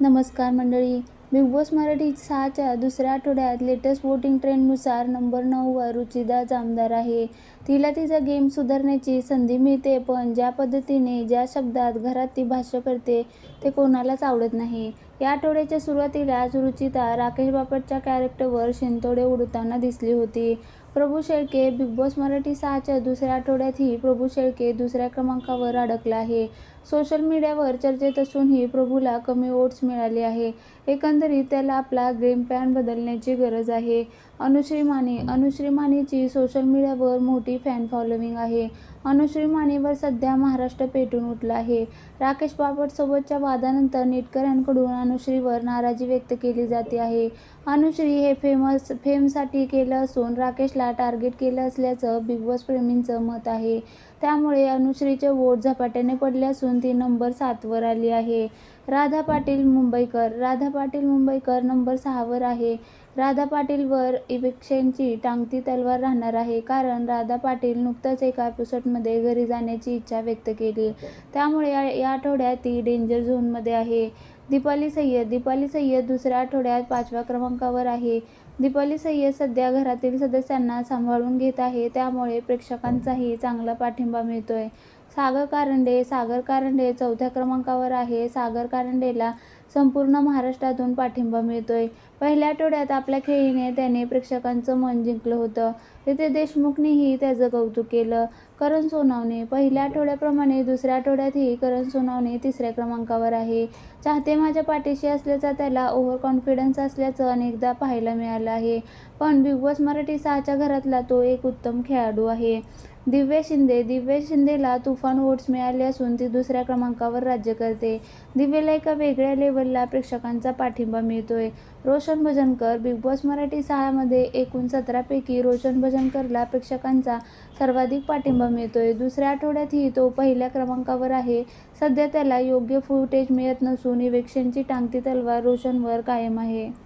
नमस्कार मंडळी. Big Boss Marathi सहाच्या दुसऱ्या आठवड्यात लेटेस्ट वोटिंग ट्रेंडनुसार नंबर नऊवर रुचिदा जामदार आहे. तिला तिचा गेम सुधारण्याची संधी मिळते पण ज्या पद्धतीने ज्या शब्दात घरात ती भाष्य करते ते कोणालाच आवडत नाही. या आठवड्याच्या सुरुवातीलाच रुचिता राकेश बापटच्या कॅरेक्टरवर शिंतोडे उडताना दिसली होती. प्रभू शेळके बिग बॉस मराठी सहाच्या दुसऱ्या आठवड्यातही प्रभू शेळके दुसऱ्या क्रमांकावर अडकला आहे. सोशल मीडियावर चर्चेत असूनही प्रभूला कमी वोट्स मिळाले आहे. एकंदरीत त्याला आपला गेम प्लॅन बदलण्याची गरज आहे. अनुश्री माने अनुश्री मानेची सोशल मीडियावर मोठी फॅन फॉलोविंग आहे. अनुश्री मानेवर सध्या महाराष्ट्र पेटून उठला आहे. राकेश बापटसोबतच्या वादानंतर नेटकऱ्यांकडून अनुश्रीवर नाराजी व्यक्त केली जाते आहे. अनुश्री हे फेमस फेमसाठी केलं असून राकेशला टार्गेट केलं असल्याचं बिग बॉस प्रेमींचं मत आहे. त्यामुळे अनुश्रीचे वोट झपाट्याने पडले असून ती नंबर सातवर आली आहे. राधा पाटील मुंबईकर राधा पाटील मुंबईकर नंबर सहावर आहे. राधा पाटीलवर इविक्शनची टांगती तलवार राहणार आहे. कारण राधा पाटील नुकतंच एका एपिसोडमध्ये घरी जाण्याची इच्छा व्यक्त केली. त्यामुळे या या आठवड्यात ती डेंजर झोनमध्ये आहे. दीपाली सय्यद दीपाली सय्यद दुसऱ्या आठवड्यात पाचव्या क्रमांकावर आहे. दीपाली सय्यद सध्या घरातील सदस्यांना सांभाळून घेत आहे. त्यामुळे प्रेक्षकांचाही चांगला पाठिंबा मिळतोय. सागर कारंडे सागर कारंडे चौथ्या क्रमांकावर आहे. सागर कारंडेला संपूर्ण महाराष्ट्रातून पाठिंबा मिळतोय. पहिल्या आठवड्यात आपल्या खेळीने त्याने प्रेक्षकांचं मन जिंकलं होतं. तिथे देशमुखनेही त्याचं कौतुक केलं. करण सोनावणे पहिल्या आठवड्याप्रमाणे दुसऱ्या आठवड्यातही करण सोनावणे तिसऱ्या क्रमांकावर आहे. चाहते माझ्या पाठीशी असल्याचा त्याला ओव्हर कॉन्फिडन्स असल्याचं अनेकदा पाहायला मिळालं आहे. पण बिग बॉस मराठी सहाच्या घरातला तो एक उत्तम खेळाडू आहे. दिव्या शिंदे दिव्या शिंदेला तुफान वोट्स मिळाले असून ती दुसऱ्या क्रमांकावर राज्य करते. दिव्याला एका वेगळ्या लेवलला प्रेक्षकांचा पाठिंबा मिळतोय. रोशन भजनकर बिग बॉस मराठी सहामध्ये एकूण सतरापैकी रोशन भजनकरला प्रेक्षकांचा सर्वाधिक पाठिंबा मिळतोय. दुसऱ्या आठवड्यातही तो पहिल्या क्रमांकावर आहे. सध्या त्याला योग्य फुटेज मिळत नसून इवेक्शनची टांगती तलवार रोशनवर कायम आहे.